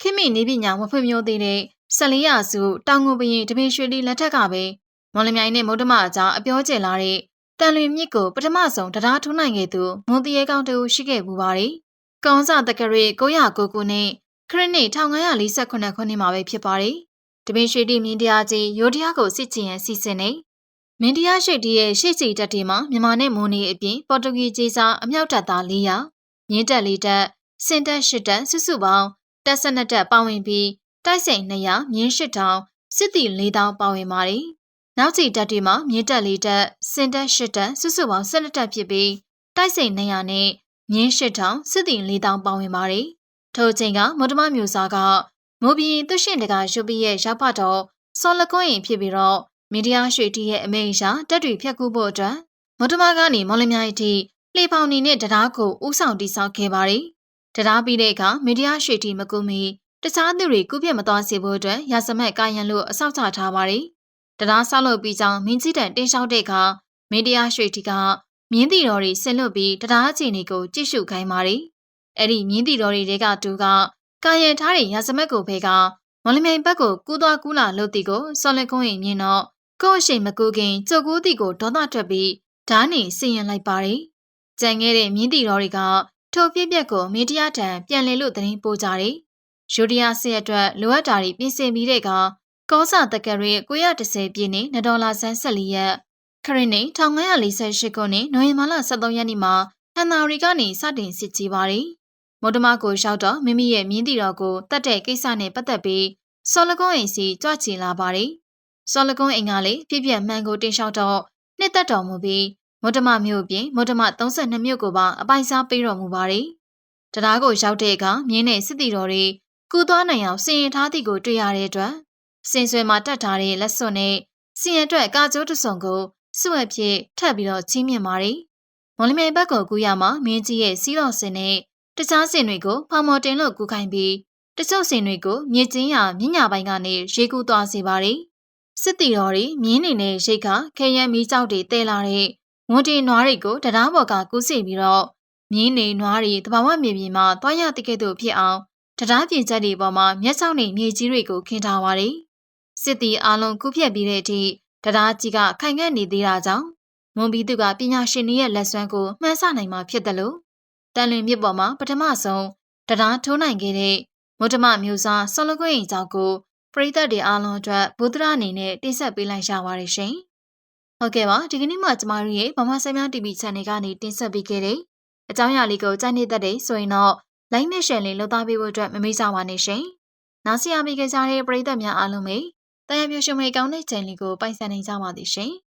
ခိမိနေပညာမဖွံ့ဖြိုးသေးတဲ့14ရာစုတောင်ငူဘရင်တပင်ရွှေလီလက်ထက်ကပဲမော်လမြိုင်နဲ့မုဒ္ဓမအကြားအပြောကျလာတဲ့တန်လွင်မြစ်ကိုပထမဆုံးတရားထုံးနိုင်ခဲ့သူမွန်တရေကောင်းတူရှိခဲ့ပူပါတယ်။ကောင်းစာတက္ကရီ909ခုနဲ့ခရစ်နှစ်1548ခုနှစ်မှာပဲဖြစ်ပါတယ်။တပင်ရွှေတိမြင်းတရားကြီးရိုတရားကိုစစ်ချင်ရန်စီစဉ်နေမင်းတရားရှိတီရဲ့ရှေ့စီတပ်တွေမှာမြန်မာနဲ့မွန်နေအပြင်ပေါ်တူဂီကြီးစားအမြောက်တပ်သား400မြင်းတပ်4တပ်စင်တပ်8တပ်စုစုပေါင်း တပ်12တပ်ပါဝင်ပြီးတိုက်စိန်200မြင်း8တောင်စစ်တီ4000ပါဝင်ပါတယ်။နောက်ချီတပ်တွေမှာမြင်းတပ်4တပ်စင်တပ်8တပ်စုစုပေါင်း12တပ်ဖြစ်ပြီးတိုက်စိန်200နဲ့မြင်း8တောင်စစ်တီ4000ပါဝင်ပါတယ်။ထို့ချိန်ကမုဒ္ဓမမျိုးစားကမိုးပြင်းသူရှင်တကရုပ်ပြရဲ့ရောက်ဖတော်စောလကွန်းရင်ဖြစ်ပြီးတော့မီဒီယာရွှေတီရဲ့အမိန့်အရတက်တွေဖြတ်ကူးဖို့အတွက်မုဒ္ဓမကနေမော်လမြိုင်တီလှေပေါင်နေနဲ့တရားကိုဥဆောင်တိစောက်ခဲ့ပါတယ်။ တရားပြီးတဲ့အခါမီဒီယာရွှေတီမကူမီတခြားသူတွေကုပြတ်မသွားစေဖို့အတွက်ရာဇမက်ကာယံလို့အဆောက်ချထားပါတယ်။တရားဆောက်လုပ်ပြီးကြောင်းမင်းကြီးတန်တင်းလျှောက်တဲ့အခါမီဒီယာရွှေတီကမြင်းတီတော်တွေဆင်လွတ်ပြီးတရားအခြေအနေကိုကြည့်ရှုခိုင်းပါတယ်။အဲ့ဒီမြင်းတီတော်တွေကတူကကာယံထားတဲ့ရာဇမက်ကိုဖေကမော်လမြိုင်ဘက်ကိုကူးသွားကူးလာလို့တီကိုစော်လက်ကုန်းရင်မြင်တော့ကို့အရှိန်မကူခင်ကြုတ်ကူးတီကိုဒေါသထွက်ပြီးဓာတ်နေစီရင်လိုက်ပါတယ်။ကြံခဲ့တဲ့မြင်းတီတော်တွေက ထိုပြည့်ပြက်ကိုမီဒီယာထံပြန်လည်လို့သတင်းပို့ကြတယ်။ယူရီးယားဆေးအတွက်လိုအပ်တာတွေပြင်ဆင်ပြီးတဲ့ကကောစာတက်ကရီ930ပြည့်နှစ်ဒေါ်လာဆန်း14ရက်ခရစ်နှစ်1948ခုနှစ်နိုဝင်ဘာလ23ရက်နေ့မှာဟန်နာရီကနေစတင်စစ်ကြီးပါတယ်။မော်ဒမာကိုရောက်တော့မိမိရဲ့မြင်းတီတော်ကိုတတ်တဲ့ကိစ္စနဲ့ပတ်သက်ပြီးစောလကုန်းအိမ်စီကြွချီလာပါတယ်။စောလကုန်းအိမ်ကလည်းပြည့်ပြက်မှန်ကိုတင်လျှောက်တော့နှစ်သက်တော်မူပြီး မုဒ္ဓမမြို့ပြင်မုဒ္ဓမ32မြို့ကိုပါအပိုင်စားပေးတော်မူပါတယ်။တရားကိုရောက်တဲ့အခါမြင်းနဲ့စစ်တီတော်တွေကူသွားနိုင်အောင်စီရင်ထားသည့်ကိုတွေ့ရတဲ့အတွက်စင်ဆွဲမှာတက်ထားတဲ့လက်စွပ်နဲ့စီရင်အတွက်ကာကျိုးတစုံကိုစွပ်ဖြစ်ထပ်ပြီးတော့ချင်းမြင်ပါတယ်။မော်လမြိုင်ဘက်ကိုကူရမှာမင်းကြီးရဲ့စီးတော်စင်နဲ့တခြားစင်တွေကိုဖောင်မော်တင်လို့ကူခိုင်းပြီးတချို့စင်တွေကိုမြေကျင်းရမြညာပိုင်းကနေရေကူးသွားစေပါတယ်။စစ်တီတော်တွေမြင်းနေနဲ့ရိတ်ခခဲရန်မီးကြောက်တွေတဲလာတဲ့ ဝန်တင်နွားတွေကိုတရားပေါ်ကကူးစီပြီးတော့မြင်းနေနွားတွေတဘာဝမြေပြင်မှာတွားရတဲ့ကဲ့သို့ဖြစ်အောင်တရားပြင်ချက်တွေပေါ်မှာမျက်စောင်းနဲ့မြေကြီးတွေကိုခင်းထားပါတယ်။စစ်တီအလုံးကူးဖြတ်ပြီးတဲ့အထိတရားကြီးကခိုင်ခန့်နေသေးတာကြောင့်မွန်ဘီသူကပညာရှင်တွေရဲ့လက်စွမ်းကိုမှန်းဆနိုင်မှာဖြစ်တယ်လို့တန်လွင်မြစ်ပေါ်မှာပထမဆုံးတရားထိုးနိုင်ခဲ့တဲ့မုဒ္ဓမမျိုးစားဆောလခွင့်အကြောင်းကိုပရိသတ်တွေအားလုံးအတွက်ဘုဒ္ဓရာအနေနဲ့တင်ဆက်ပေးလိုက်ရပါတယ်ရှင်။ ဟုတ်ကဲ့ပါဒီကနေ့မှကျမတို့ရဲ့ဗမာစမ်းများ TV Channel ကနေတင်ဆက်ပေးခဲ့တဲ့အကြောင်းအရာလေးကိုကြိုက်နေတတ်တဲ့ဆိုရင်တော့ like နဲ့ share လေးလုပ်သားပေးဖို့အတွက်မမေ့ကြပါနဲ့ရှင်။နောက်ဆရာမိခဲ့ကြတဲ့ပရိသတ်များအားလုံးပဲတရားပြည့်စုံမေကောင်းတဲ့ channel လေးကိုပိုင်ဆိုင်နိုင်ကြပါသည်ရှင်။